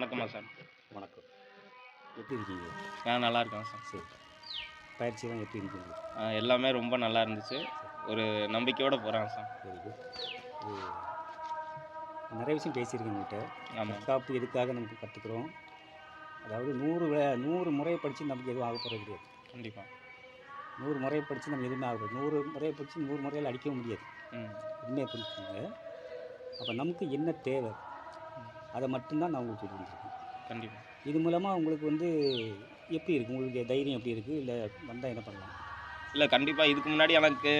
வணக்கம்மா சார். வணக்கம். எப்படி இருக்கீங்க? நான் நல்லா இருக்கேன் சார். சரி. பயிற்சியெல்லாம் எப்படி இருக்கீங்க ஆ, எல்லாமே ரொம்ப நல்லா இருந்துச்சு. ஒரு நம்பிக்கையோட போகிறேன் சார். நிறைய விஷயம் பேசியிருக்கேன் உங்கள்கிட்ட. தற்காப்பு எதுக்காக நமக்கு கற்றுக்குறோம் அதாவது நூறு நூறு முறை படித்து நமக்கு எதுவும் ஆக போகிறது கிடையாது. கண்டிப்பாக நூறு முறையை படித்து நம்ம எதுவுமே ஆக போகிறது நூறு முறையை படித்து நூறு முறையில் அடிக்கவும் முடியாது. ம். உண்மையை புரிஞ்சுக்கோங்க. அப்போ நமக்கு என்ன தேவை? அதை மட்டும்தான் நான் உங்களுக்கு சொல்லி வந்திருக்கேன் கண்டிப்பாக இது மூலமாக உங்களுக்கு வந்து எப்படி இருக்குது உங்களுக்கு தைரியம் எப்படி இருக்குது இல்லை வந்தால் என்ன பண்ணலாம்? இல்லை கண்டிப்பாக இதுக்கு முன்னாடி எனக்கு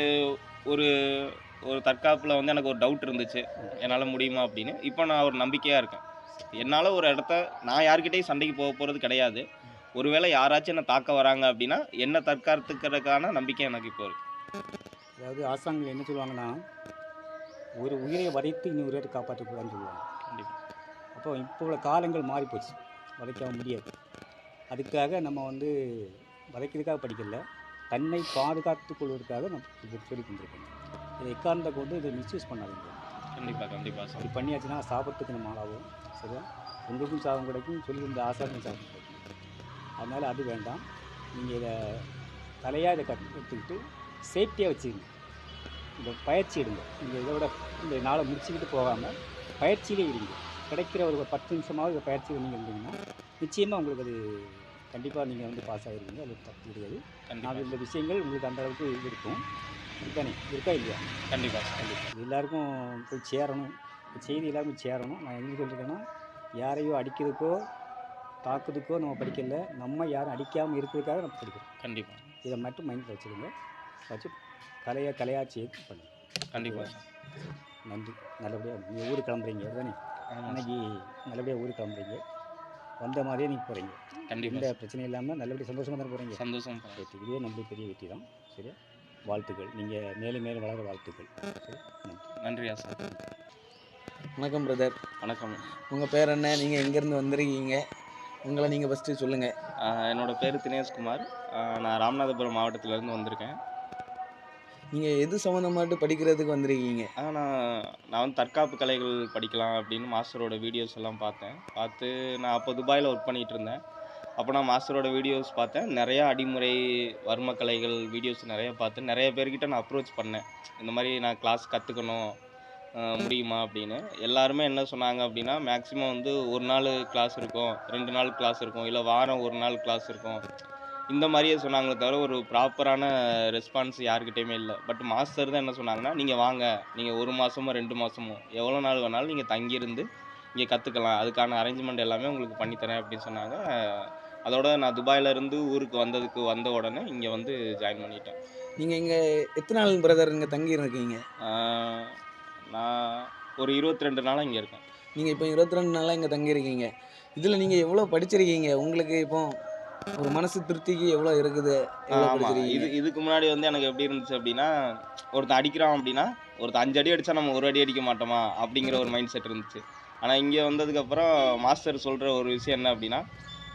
ஒரு ஒரு தற்காப்பில் வந்து எனக்கு ஒரு டவுட் இருந்துச்சு. என்னால் முடியுமா அப்படின்னு. இப்போ நான் ஒரு நம்பிக்கையாக இருக்கேன். என்னால் ஒரு இடத்த நான் யார்கிட்டயும் சண்டைக்கு போக போகிறது கிடையாது. ஒருவேளை யாராச்சும் என்னை தாக்க வராங்க அப்படின்னா என்ன தற்காத்துக்கிறதுக்கான நம்பிக்கை எனக்கு இப்போ இருக்குது அதாவது அரசாங்கம் என்ன சொல்லுவாங்கன்னா ஒரு உயிரை வதைத்து இன்னொரு உயிரை காப்பாற்றக்கூடாதுன்னு சொல்லுவாங்க. அப்போ இப்போ உள்ள காலங்கள் மாறி போச்சு. வதைக்க முடியாது. அதுக்காக நம்ம வந்து வதைக்கிறதுக்காக படிக்கல. தன்னை பாதுகாத்துக் கொள்வதற்காக நம்ம இது சொல்லி கொண்டிருக்கோம் இதை எக்காரணத்தை கொண்டு இதை மிஸ்யூஸ் பண்ணாதீங்க. கண்டிப்பாக கண்டிப்பாக சார். அப்படி பண்ணியாச்சுன்னா சாப்பிட்றதுக்கு நம்ம ஆளாகும் சரியா? உங்களுக்கும் சாபம் கிடைக்கும். சொல்லி இந்த ஆசாருக்கும் சாபம் கிடைக்கும். அதனால் அது வேண்டாம். நீங்கள் இதை தலையாக இதை கற்று எடுத்துக்கிட்டு சேஃப்டியாக வச்சுக்கங்க இந்த பயிற்சி எடுங்க. நீங்கள் இதோட இந்த நாளை முடிச்சுக்கிட்டு போகாமல் பயிற்சியிலே இருங்க. கிடைக்கிற ஒரு பத்து நிமிஷமாவது இந்த பயிற்சியில் நீங்கள் இருந்தீங்கன்னா நிச்சயமாக உங்களுக்கு அது கண்டிப்பாக நீங்கள் வந்து பாஸ் ஆகிருக்கீங்க அது தப்பு கிடையாது. கண்டிப்பாக இந்த விஷயங்கள் உங்களுக்கு அந்த அளவுக்கு இது இருக்கும் இருக்கானே இருக்கா இல்லையா? கண்டிப்பாக இது எல்லாருக்கும் போய் சேரணும். செய்தி எல்லாருக்கும் சேரணும். நான் என்ன சொல்லியிருக்கேன்னா யாரையோ அடிக்கிறதுக்கோ தாக்குறதுக்கோ நம்ம படிக்கல. நம்ம யாரும் அடிக்காமல் இருக்கிறதுக்காக நம்ம படிக்கிறோம். கண்டிப்பாக இதை மட்டும் மைண்டில் வச்சுருங்க வச்சு கலையை கலையாக சேர்த்து பண்ணுங்க. கண்டிப்பாக நன்றி. நல்லபடியாக நீங்கள் ஊருக்கு கிளம்புறீங்க. தானே அன்னைக்கு நல்லபடியாக ஊருக்கு கிளம்புறீங்க. வந்த மாதிரியே நீங்கள் போகிறீங்க கண்டிப்பாக எந்த பிரச்சனையும் இல்லாமல் நல்லபடியாக சந்தோஷமாக தானே போகிறீங்க சந்தோஷம் இதுவே நம்மளுக்கு பெரிய வெற்றி தான் சரியா வாழ்த்துக்கள். நீங்கள் மேலும் மேலும் வளர வாழ்த்துக்கள். சரி நன்றி. நன்றியா சார் வணக்கம் பிரதர் வணக்கம். உங்கள் பேர் என்ன? நீங்கள் எங்கேருந்து வந்திருக்கீங்க? உங்களை நீங்கள் ஃபஸ்ட்டு சொல்லுங்கள் ஆஹ் என்னோட பேர் தினேஷ்குமார். நான் ராமநாதபுரம் மாவட்டத்திலேருந்து வந்திருக்கேன். நீங்கள் எது சம்மந்தமாட்டு படிக்கிறதுக்கு வந்திருக்கீங்க? ஆனால் நான் நான் வந்து தற்காப்பு கலைகள் படிக்கலாம் அப்படின்னு மாஸ்டரோட வீடியோஸ் எல்லாம் பார்த்தேன். பார்த்து நான் அப்போ துபாயில் ஒர்க் பண்ணிகிட்டு இருந்தேன். அப்போ நான் மாஸ்டரோட வீடியோஸ் பார்த்தேன். நிறையா அடிமுறை வர்ம கலைகள் வீடியோஸ் நிறையா பார்த்து நிறைய பேர்கிட்ட நான் அப்ரோச் பண்ணேன். இந்த மாதிரி நான் கிளாஸ் கற்றுக்கணும் முடியுமா அப்படின்னு. எல்லாருமே என்ன சொன்னாங்க அப்படின்னா மேக்ஸிமம் வந்து ஒரு நாள் கிளாஸ் இருக்கும் ரெண்டு நாள் கிளாஸ் இருக்கும் இல்லை வாரம் ஒரு நாள் கிளாஸ் இருக்கும். இந்த மாதிரியே சொன்னாங்களே தவிர ஒரு ப்ராப்பரான ரெஸ்பான்ஸ் யாருக்கிட்டேயுமே இல்லை. பட் மாஸ்டர் தான் என்ன சொன்னாங்கன்னா நீங்கள் வாங்க. நீங்கள் ஒரு மாதமோ ரெண்டு மாதமோ எவ்வளோ நாள் வேணாலும் நீங்கள் தங்கியிருந்து இங்கே கற்றுக்கலாம் அதுக்கான அரேஞ்ச்மெண்ட் எல்லாமே உங்களுக்கு பண்ணித்தரேன் அப்படின்னு சொன்னாங்க. அதோட நான் துபாயில இருந்து ஊருக்கு வந்ததுக்கு வந்த உடனே இங்கே வந்து ஜாயின் பண்ணிட்டேன். நீங்கள் இங்கே எத்தனை நாள் பிரதர் இங்கே தங்கி இருக்கீங்க ஆஹ் நான் ஒரு இருபத்தி ரெண்டு நாளாக இங்கே இருக்கேன். நீங்கள் இப்போ இருபத்தி ரெண்டு நாளாக இங்கே தங்கியிருக்கீங்க. இதில் நீங்கள் எவ்வளோ படிச்சிருக்கீங்க? உங்களுக்கு இப்போ ஒரு மனசு திருப்திக்கு எவ்வளோ இருக்குது? ஆமாம் இது இதுக்கு முன்னாடி வந்து எனக்கு எப்படி இருந்துச்சு அப்படின்னா ஒருத்தன் அடிக்கிறான் அப்படின்னா ஒருத்தன் அஞ்சு அடி அடித்தா நம்ம ஒரு அடி அடிக்க மாட்டோமா? அப்படிங்கிற ஒரு மைண்ட் செட் இருந்துச்சு. ஆனால் இங்கே வந்ததுக்கப்புறம் மாஸ்டர் சொல்கிற ஒரு விஷயம் என்ன அப்படின்னா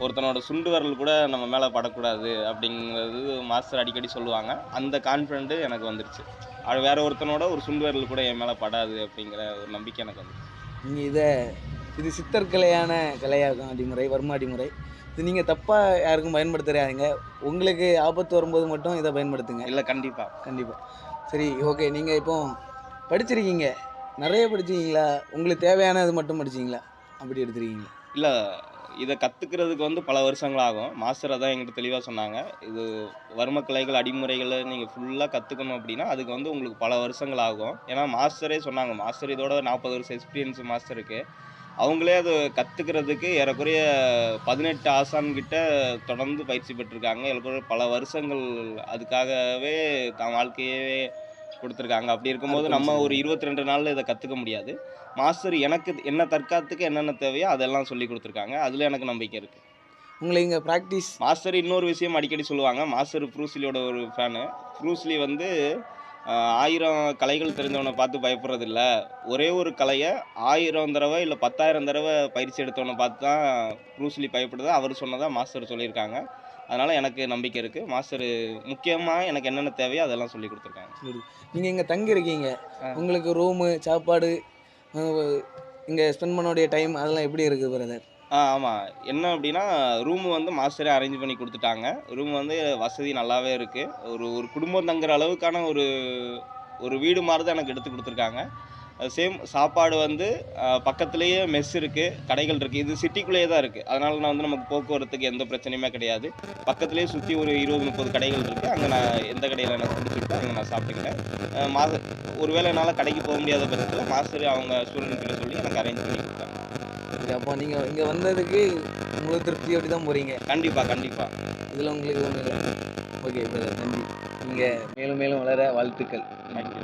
ஒருத்தனோட சுண்டு விரல் கூட நம்ம மேலே படக்கூடாது அப்படிங்கிறது மாஸ்டர் அடிக்கடி சொல்லுவாங்க. அந்த கான்ஃபிடென்ட்டு எனக்கு வந்துருச்சு. அது வேற ஒருத்தனோட ஒரு சுண்டு விரல் கூட என் மேலே படாது அப்படிங்கிற ஒரு நம்பிக்கை எனக்கு வந்துருச்சு நீங்கள் இதை இது சித்தர் கலையான கலையாகும் அடிமுறை வர்ம அடிமுறை. இது நீங்கள் தப்பாக யாருக்கும் பயன்படுத்துறாதீங்க. உங்களுக்கு ஆபத்து வரும்போது மட்டும் இதை பயன்படுத்துங்க. இல்லை கண்டிப்பாக கண்டிப்பாக சரி ஓகே நீங்கள் இப்போ படிச்சிருக்கீங்க. நிறைய படிச்சிருக்கீங்களா? உங்களுக்கு தேவையானது மட்டும் படிச்சீங்களா அப்படி எடுத்துருக்கீங்களா? இல்லை இதை கற்றுக்கிறதுக்கு வந்து பல வருஷங்கள் ஆகும். மாஸ்டர் அதான் எங்கிட்ட தெளிவாக சொன்னாங்க. இது வர்மக்கலைகள் அடிமுறைகளை நீங்கள் ஃபுல்லாக கற்றுக்கணும் அப்படின்னா அதுக்கு வந்து உங்களுக்கு பல வருஷங்கள் ஆகும். ஏன்னா மாஸ்டரே சொன்னாங்க. மாஸ்டர் இதோட நாற்பது வருஷம் எக்ஸ்பீரியன்ஸ் மாஸ்டருக்கு அவங்களே அது கற்றுக்கிறதுக்கு ஏறக்குறைய பதினெட்டு ஆசான் கிட்ட தொடர்ந்து பயிற்சி பெற்றிருக்காங்க. ஏறக்குறைய பல வருஷங்கள் அதுக்காகவே தான் வாழ்க்கையவே கொடுத்துருக்காங்க. அப்படி இருக்கும்போது நம்ம ஒரு இருபத்தி ரெண்டு நாளில் இதை கற்றுக்க முடியாது. மாஸ்டர் எனக்கு என்ன தற்காத்துக்கு என்னென்ன தேவையோ அதெல்லாம் சொல்லி கொடுத்துருக்காங்க. அதில் எனக்கு நம்பிக்கை இருக்குது உங்களை இங்கே ப்ராக்டிஸ் மாஸ்டர் இன்னொரு விஷயம் அடிக்கடி சொல்லுவாங்க. மாஸ்டர் ப்ரூஸ்லியோட ஒரு ஃபேனு ப்ரூஸ்லி வந்து ஆயிரம் கலைகள் தெரிஞ்சவனை பார்த்து பயப்படுறதில்ல. ஒரே ஒரு கலையை ஆயிரம் தடவை இல்லை பத்தாயிரம் தடவை பயிற்சி எடுத்தவனை பார்த்து தான் ப்ரூஸ்லி பயப்படுது. அவர் சொன்னதாக மாஸ்டர் சொல்லியிருக்காங்க. அதனால் எனக்கு நம்பிக்கை இருக்குது மாஸ்டர் முக்கியமாக எனக்கு என்னென்ன தேவையோ அதெல்லாம் சொல்லி கொடுத்துருக்காங்க. நீங்கள் இங்கே தங்கியிருக்கீங்க. உங்களுக்கு ரூமு சாப்பாடு இங்கே ஸ்பெண்ட் பண்ணக்கூடிய டைம் அதெல்லாம் எப்படி இருக்குது பிரதர் ஆ ஆமாம் என்ன அப்படின்னா ரூமு வந்து மாஸ்டரே அரேஞ்ச் பண்ணி கொடுத்துட்டாங்க. ரூம் வந்து வசதி நல்லாவே இருக்குது ஒரு ஒரு குடும்பம் தங்குற அளவுக்கான ஒரு ஒரு வீடு மாதிரி தான் எனக்கு எடுத்து கொடுத்துருக்காங்க. சேம் சாப்பாடு வந்து பக்கத்துலேயே மெஸ் இருக்குது கடைகள் இருக்குது இது சிட்டிக்குள்ளேயே தான் இருக்குது அதனால நான் வந்து நமக்கு போக்குவரத்துக்கு எந்த பிரச்சனையுமே கிடையாது. பக்கத்துலேயே சுற்றி ஒரு இருபது முப்பது கடைகள் இருக்குது அங்கே நான் எந்த கடையில் எனக்கு பிடிச்சிருக்கோ அங்கே நான் சாப்பிட்டுக்கிட்டேன். மாத மாத ஒருவேளை என்னால் கடைக்கு போக முடியாத பட்சத்தில் மாஸ்டர் அவங்க ஸ்டூடெண்ட்கிட்ட சொல்லி எனக்கு அரேஞ்ச் பண்ணி அப்போ நீங்கள் இங்கே வந்ததுக்கு உங்களுக்கு திருப்தியோடு தான் போகிறீங்க கண்டிப்பாக கண்டிப்பாக இதில் உங்களுக்கு ஒன்றும் இல்லை. ஓகே பிரதர் நன்றி. நீங்கள் மேலும் மேலும் வளர வாழ்த்துக்கள். தேங்க்யூ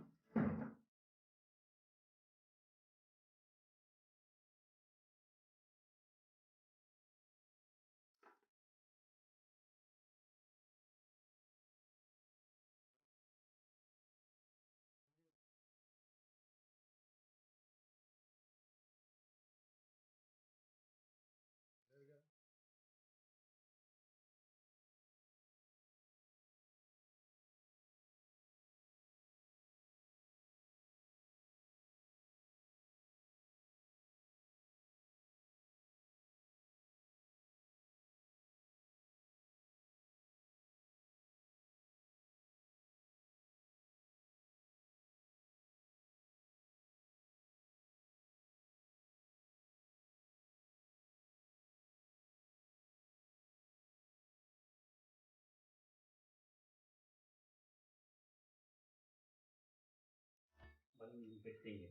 பெற்றீங்க.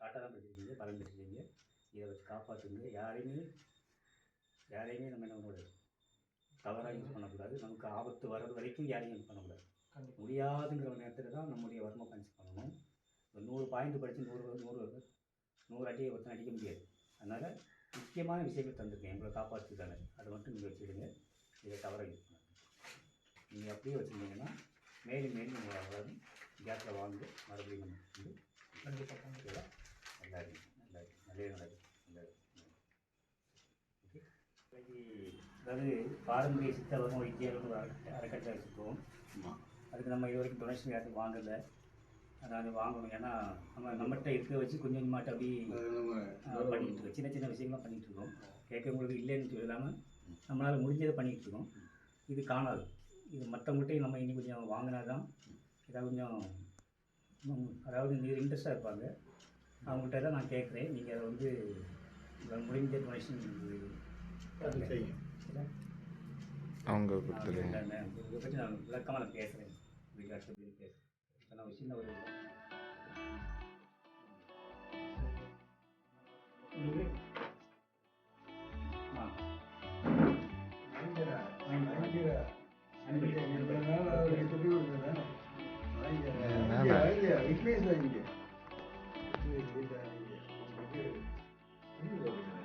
காட்டாக தான் பெற்றிருக்கீங்க பலன் பெற்றிருக்கீங்க. இதை வச்சு காப்பாற்றுங்க யாரையுமே யாரையுமே நம்ம என்ன பண்ணக்கூடாது? தவறாக யூஸ் பண்ணக்கூடாது. நமக்கு ஆபத்து வர்றது வரைக்கும் யாரையும் யூஸ் பண்ணக்கூடாது. முடியாதுங்கிற நேரத்தில் தான் நம்முடைய வர்ம பஞ்ச் பண்ணணும். ஒரு நூறு பாயிண்ட் படித்து நூறு நூறு நூறு அடியை ஒருத்தன் அடிக்க முடியாது. அதனால் முக்கியமான விஷயங்கள் தந்திருக்கேன் எங்களை காப்பாற்றுறதுக்கான அதை மட்டும் நீங்கள் வச்சுக்கிடுங்க. இதை தவறாக யூஸ் பண்ணாங்க நீங்கள் அப்படியே வச்சுருந்தீங்கன்னா மேலும் மேலும் உங்களை அவ்வளவு கேஸில் வாங்க மறுபடியும் நம்ம வந்து கண்டிப்பாக பண்ணிக்கலாம் நல்லா இருக்கும் நல்லா இருக்கும் நல்லே நல்லா இருக்கும் ஓகே. இன்னைக்கு அதாவது பாரம்பரிய சித்த வர்ம வைத்தியர்கள் அறக்கட்டளை வச்சுருக்கோம். அதுக்கு நம்ம இது வரைக்கும் டொனேஷன் யாருக்கும் வாங்கலை. அதாவது வாங்கணும். ஏன்னா நம்ம நம்மகிட்ட இருக்க வச்சு கொஞ்சம் கொஞ்சமாட்ட அப்படி ஆஹ், பண்ணிக்கிட்டு இருக்கோம். சின்ன சின்ன விஷயங்கள்லாம் பண்ணிகிட்டு இருக்கோம். கேட்கவங்களுக்கு இல்லைன்னு சொல்லாமல் நம்மளால் முடிஞ்சதை பண்ணிகிட்டு இருக்கோம். இது காணாது. இது மற்றவங்கள்ட்டையும் நம்ம இனி கொஞ்சம் வாங்கினா தான் இதாக கொஞ்சம் அதாவது நீர் இன்ட்ரெஸ்டாக இருப்பாங்க. அவங்ககிட்ட தான் நான் கேட்குறேன். நீங்கள் அதை வந்து உங்களால் முடிஞ்ச டொனேஷன் அவங்க நான் விளக்கமாக நான் பேசுகிறேன் பேசுகிறேன் சின்ன ஒரு Türkiye. Türkiye'den bir yürü. Yürü